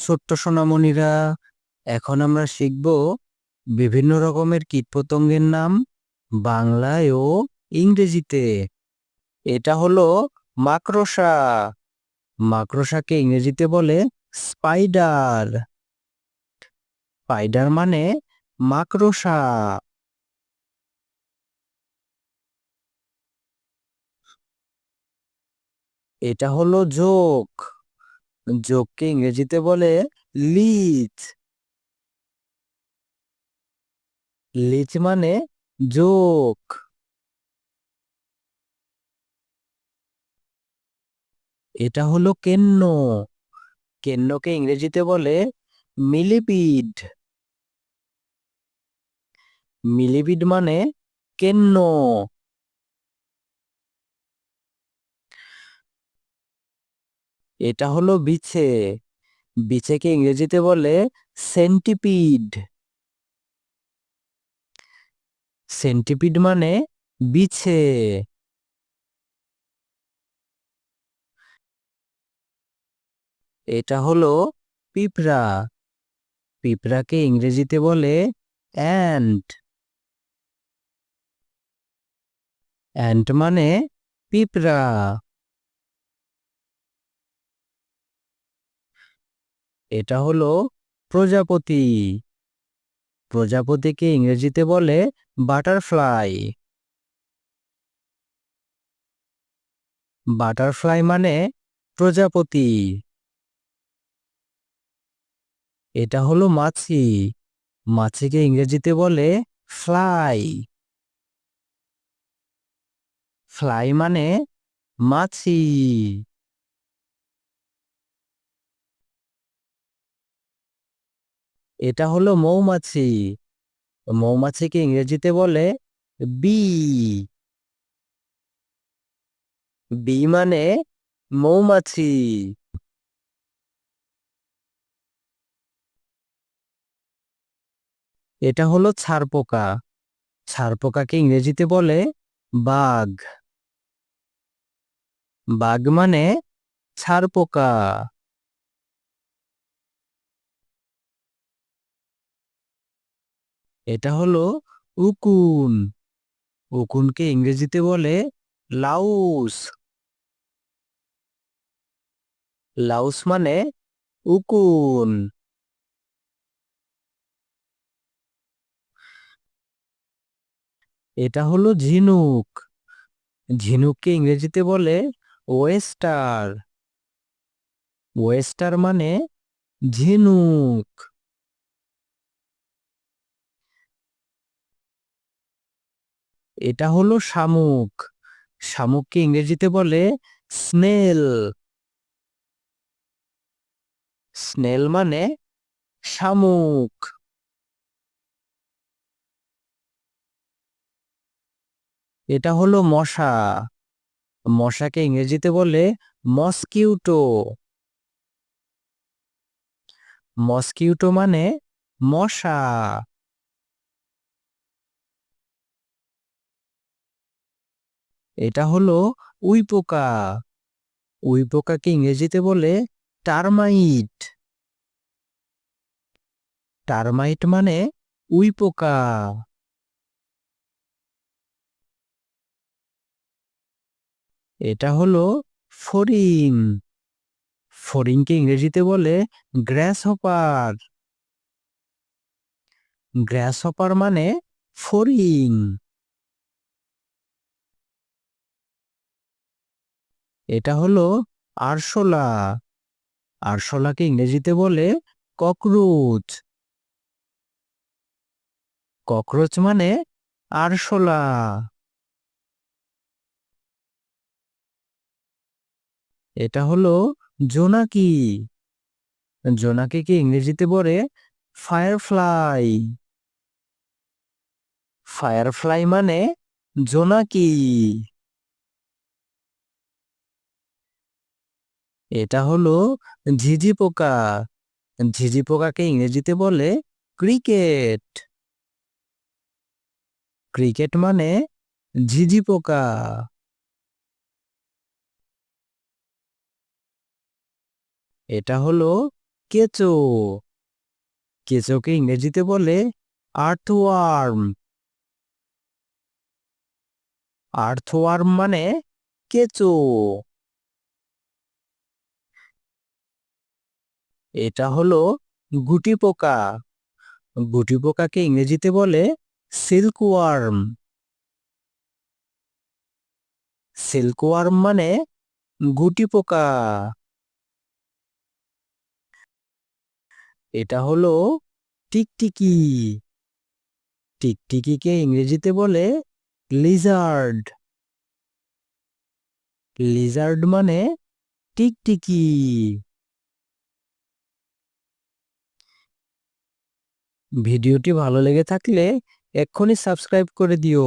ছোট্ট সোনামণিরা, এখন আমরা শিখব বিভিন্ন রকমের কীটপতঙ্গের নাম বাংলায় ও ইংরেজিতে। এটা হলো মাকড়সা। মাকড়সাকে ইংরেজিতে বলে স্পাইডার। স্পাইডার মানে মাকড়সা। এটা হলো জোক জোককে ইংরেজিতে বলে লিচ। লিচ মানে জোক এটা হলো কেন্ন। কেন্নকে ইংরেজিতে বলে মিলিপিড। মিলিপিড মানে কেন্ন। এটা হলো বিছে বিছেকে ইংরেজিতে বলে সেন্টিপিড সেন্টিপিড মানে বিছে এটা হলো পিঁপড়া। পিঁপড়াকে ইংরেজিতে বলে অ্যান্ট অ্যান্ট মানে পিঁপড়া। এটা হলো প্রজাপতি। প্রজাপতিকে ইংরেজিতে বলে বাটারফ্লাই। বাটারফ্লাই মানে প্রজাপতি। এটা হলো মাছি। মাছিকে ইংরেজিতে বলে ফ্লাই। ফ্লাই মানে মাছি। এটা হলো মৌমাছি। মৌমাছিকে ইংরেজিতে বলে বি। বি মানে মৌমাছি। এটা হলো ছারপোকা ছারপোকাকে ইংরেজিতে বলে বাঘ। বাঘ মানে ছারপোকা এটা হলো উকুন। উকুনকে ইংরেজিতে বলে লাউস। লাউস মানে উকুন। এটা হলো ঝিনুক। ঝিনুককে ইংরেজিতে বলে ওয়েস্টার। ওয়েস্টার মানে ঝিনুক। এটা হলো শামুক। শামুককে ইংরেজিতে বলে স্নেল। স্নেল মানে শামুক। এটা হলো মশা। মশাকে ইংরেজিতে বলে মসকিউটো। মসকিউটো মানে মশা। এটা হলো উইপোকা। উইপোকাকে ইংরেজিতে বলে টারমাইট। টারমাইট মানে উইপোকা। এটা হলো ফরিং। ফড়িংকে ইংরেজিতে বলে গ্র্যাস হপার গ্র্যাস হপার মানে ফড়িং এটা হলো আরশোলা। আরশোলাকে ইংরেজিতে বলে ককরোচ। ককরোচ মানে আরশোলা। এটা হলো জোনাকি। জোনাকিকে ইংরেজিতে বলে ফায়ারফ্লাই। ফায়ারফ্লাই মানে জোনাকি। এটা হলো ঝিঝি পোকা। ঝিঝি পোকাকে ইংরেজিতে বলে ক্রিকেট। ক্রিকেট মানে ঝিঝি পোকা। এটা হলো কেঁচো। কেঁচোকে ইংরেজিতে বলে আর্থওয়ার্ম। আর্থওয়ার্ম মানে কেঁচো। এটা হলো গুটি পোকা। গুটি পোকাকে ইংরেজিতে বলে সিল্কওয়ার্ম সিল্কওয়ার্ম মানে গুটি পোকা। এটা হলো টিকটিকি। টিকটিকিকে ইংরেজিতে বলে লিজার্ড লিজার্ড মানে টিকটিকি। ভিডিওটি ভালো লেগে থাকলে এক্ষুনি সাবস্ক্রাইব করে দিও।